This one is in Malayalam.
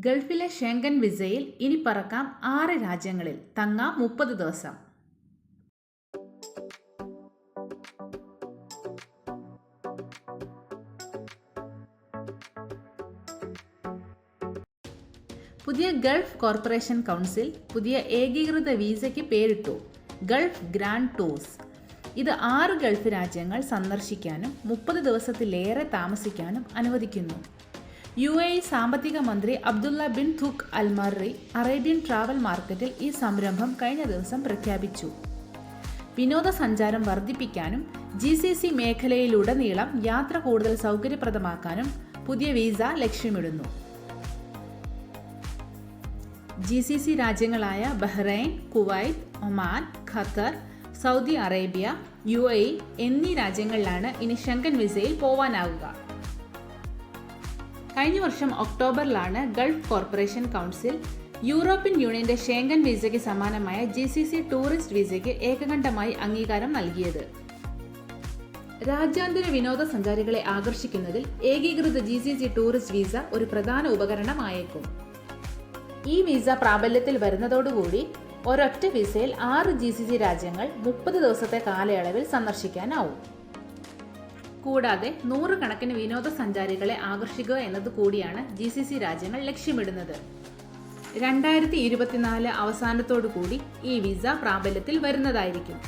ഗൾഫിലെ ഷെങ്കൻ വിസയിൽ ഇനി പറക്കാം ആറ് രാജ്യങ്ങളിൽ. തങ്ങാം മുപ്പത് ദിവസം. പുതിയ ഗൾഫ് കോർപ്പറേഷൻ കൗൺസിൽ പുതിയ ഏകീകൃത വിസയ്ക്ക് പേരിട്ടു. Gulf grand tours. ഇത് ആറ് ഗൾഫ് രാജ്യങ്ങൾ സന്ദർശിക്കാനും മുപ്പത് ദിവസത്തിലേറെ താമസിക്കാനും അനുവദിക്കുന്നു. യു എ സാമ്പത്തിക മന്ത്രി Abdullah bin Touq Almarri Arabian travel മാർക്കറ്റിൽ ഈ സംരംഭം കഴിഞ്ഞ ദിവസം പ്രഖ്യാപിച്ചു. വിനോദസഞ്ചാരം വർദ്ധിപ്പിക്കാനും ജി സി സി മേഖലയിലുടനീളം യാത്ര കൂടുതൽ സൗകര്യപ്രദമാക്കാനും പുതിയ വിസ ലക്ഷ്യമിടുന്നു. G C C രാജ്യങ്ങളായ Bahrain Kuwait Oman Qatar Saudi Arabia U എന്നീ രാജ്യങ്ങളിലാണ് ഇനി ഷെങ്കൻ വിസയിൽ പോവാനാവുക. കഴിഞ്ഞ വർഷം ഒക്ടോബറിലാണ് ഗൾഫ് കോർപ്പറേഷൻ കൗൺസിൽ യൂറോപ്യൻ യൂണിയന്റെ ഷേങ്കൻ വിസയ്ക്ക് സമാനമായ ജി സി സി ടൂറിസ്റ്റ് വിസയ്ക്ക് ഏകകണ്ഠമായി അംഗീകാരം നൽകിയത്. രാജ്യാന്തര വിനോദസഞ്ചാരികളെ ആകർഷിക്കുന്നതിൽ ഏകീകൃത G C C tourist visa ഒരു പ്രധാന ഉപകരണമായേക്കും. ഈ വിസ പ്രാബല്യത്തിൽ വരുന്നതോടുകൂടി ഒരൊറ്റ വിസയിൽ ആറ് ജി സി സി രാജ്യങ്ങൾ മുപ്പത് ദിവസത്തെ കാലയളവിൽ സന്ദർശിക്കാനാവും. കൂടാതെ നൂറുകണക്കിന് വിനോദസഞ്ചാരികളെ ആകർഷിക്കുക എന്നത് കൂടിയാണ് ജി സി സി രാജ്യങ്ങൾ ലക്ഷ്യമിടുന്നത്. രണ്ടായിരത്തി ഇരുപത്തിനാല് അവസാനത്തോടു കൂടി ഈ വിസ പ്രാബല്യത്തിൽ വരുന്നതായിരിക്കും.